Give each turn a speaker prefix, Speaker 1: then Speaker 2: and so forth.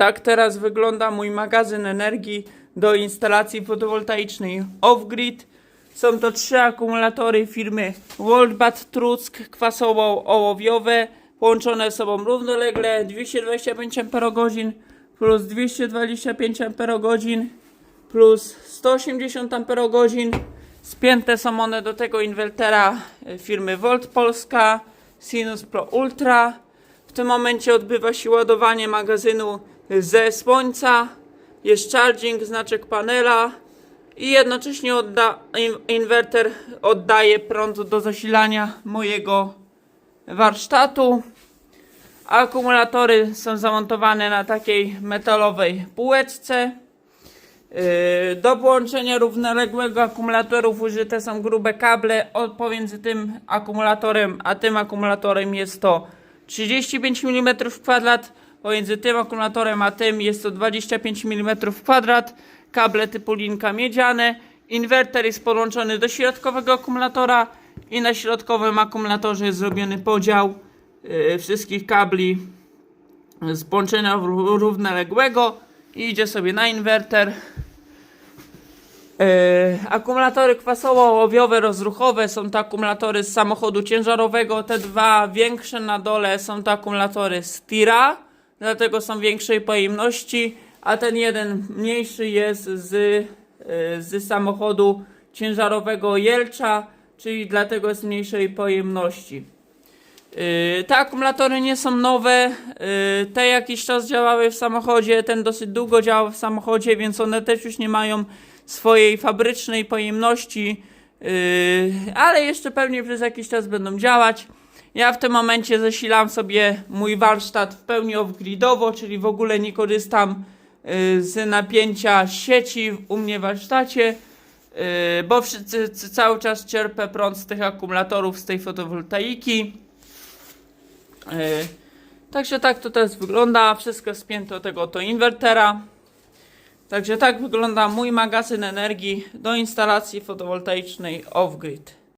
Speaker 1: Tak teraz wygląda mój magazyn energii do instalacji fotowoltaicznej off-grid. Są to trzy akumulatory firmy Worldbat Truck kwasowo-ołowiowe połączone ze sobą równolegle 225 Ah plus 225 Ah plus 180 Ah. Spięte są one do tego inwertera e, firmy Volt Polska Sinus Pro Ultra. W tym momencie odbywa się ładowanie magazynu ze słońca. Jest charging, znaczek panela i jednocześnie odda, in, inwerter oddaje prąd do zasilania mojego warsztatu. Akumulatory są zamontowane na takiej metalowej półeczce. Yy, Do połączenia równoległego akumulatorów użyte są grube kable. Pomiędzy tym akumulatorem a tym akumulatorem jest to 35 mm kwadrat. Pomiędzy tym akumulatorem a tym jest to 25 mm kwadrat. Kable typu linka miedziane. Inwerter jest podłączony do środkowego akumulatora i na środkowym akumulatorze jest zrobiony podział yy, wszystkich kabli z połączenia ró- równoległego i idzie sobie na inwerter. Yy, akumulatory kwasowo-ołowiowe rozruchowe są to akumulatory z samochodu ciężarowego. Te dwa większe na dole są to akumulatory z tira, dlatego są większej pojemności, a ten jeden mniejszy jest z, yy, z samochodu ciężarowego Jelcza, czyli dlatego jest mniejszej pojemności. Te akumulatory nie są nowe. Yy, te jakiś czas działały w samochodzie, ten dosyć długo działał w samochodzie, więc one też już nie mają swojej fabrycznej pojemności, yy, ale jeszcze pewnie przez jakiś czas będą działać. Ja w tym momencie zasilam sobie mój warsztat w pełni off-gridowo, czyli w ogóle nie korzystam yy, z napięcia sieci u mnie w warsztacie. Yy, bo cały czas czerpę prąd z tych akumulatorów, z tej fotowoltaiki. Yy, Także tak to teraz wygląda. Wszystko spięte do tego oto inwertera. Także tak wygląda mój magazyn energii do instalacji fotowoltaicznej off-grid.